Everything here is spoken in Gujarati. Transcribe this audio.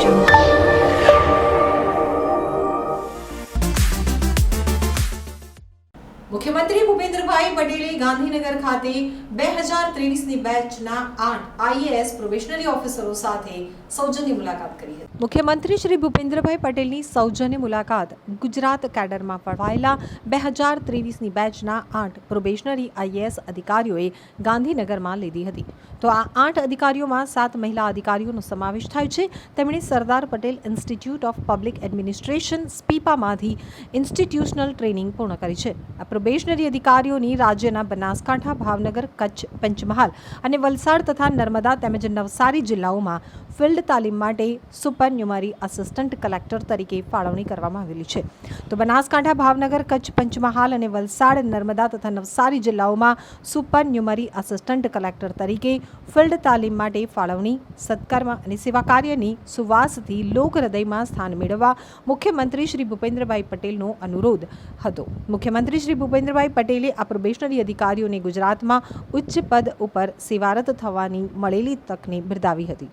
jungle. ગાંધીનગર ખાતે બે હજાર ત્રેવીસની બેચના આઠ આઈએએસ પ્રોબેશનરી ઓફિસરો સાથે સૌજન્ય મુલાકાત કરી હતી. મુખ્યમંત્રી શ્રી ભૂપેન્દ્રભાઈ પટેલની સૌજન્ય મુલાકાત ગુજરાત કેડરમાં પઢવાયેલા બે હજાર ત્રેવીસની બેચના આઠ પ્રોબેશનરી આઈએએસ અધિકારીઓએ ગાંધીનગરમાં લીધી હતી. તો આ આઠ અધિકારીઓમાં સાત મહિલા અધિકારીઓનો સમાવેશ થાય છે. તેમણે Sardar Patel institute of public administration, સ્પીપામાંથી institutional training પૂર્ણ કરી છે. પ્રોબેશનરી અધિકારીઓની રાજ્યના બનાસકાંઠા, ભાવનગર, કચ્છ, પંચમહાલ અને વલસાડ તથા નર્મદા તેમજ નવસારી જિલ્લાઓમાં ફિલ્ડ તાલીમ માટે સુપર ન્યુમરી આસિસ્ટન્ટ કલેક્ટર તરીકે ફાળવણી કરવામાં આવેલી છે. તો બનાસકાંઠા, ભાવનગર, કચ્છ, પંચમહાલ અને વલસાડ, નર્મદા તથા નવસારી જિલ્લાઓમાં સુપર ન્યુમરી આસિસ્ટન્ટ કલેક્ટર તરીકે ફિલ્ડ તાલીમ માટે ફાળવણી, સત્કર્મ અને સેવા કાર્યની સુવાસથી લોક હૃદયમાં સ્થાન મેળવવા મુખ્યમંત્રી શ્રી ભૂપેન્દ્રભાઈ પટેલનો અનુરોધ હતો. મુખ્યમંત્રી શ્રી ભૂપેન્દ્રભાઈ પટેલે આ પ્રોબેશનરી અધિકારીઓને ગુજરાતમાં ઉચ્ચ પદ ઉપર સેવારત થવાની મળેલી તકને બિરદાવી હતી.